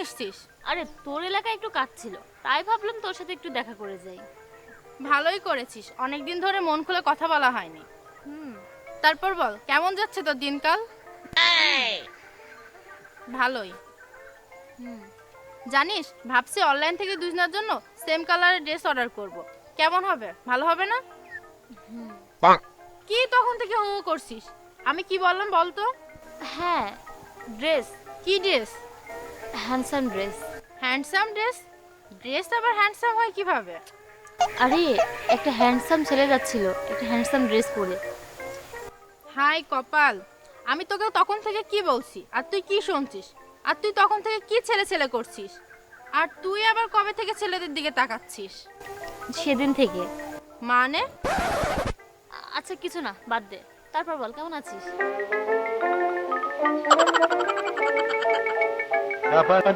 এসছিস? আরে তোর এলাকায় একটু কাজ ছিল তাই ভাবলাম তোর সাথে একটু দেখা করে যাই। ভালোই করেছিস। অনেকদিন ধরে মন খুলে কথা বলা হয়নি। হুম। তারপর বল কেমন যাচ্ছে তোর দিনকাল? ভালোই। হুম। জানিস ভাবছি অনলাইন থেকে দুজনের জন্য সেম কালারের ড্রেস অর্ডার করব। কেমন হবে? ভালো হবে না? কি তখন থেকে হু হু করছিস? আমি কি বললাম বল তো হ্যাঁ ড্রেস কি dress handsome dress handsome dress dress আবার হ্যান্ডসাম হয় কীভাবে? আরে একটা হ্যান্ডসাম ছেলে যাচ্ছিল একটা হ্যান্ডসাম ড্রেস পরে। হাই কপাল আমি তোকে তখন থেকে কি বলছি? আর তুই কি শুনছিস? আর তুই তখন থেকে কি ছেলে ছেলে করছিস? আর তুই আবার কবে থেকে ছেলেদের দিকে তাকাচ্ছিস? সেদিন থেকে। মানে? আচ্ছা কিছু না বাদ দে। তারপর বল কেমন আছিস? Gapada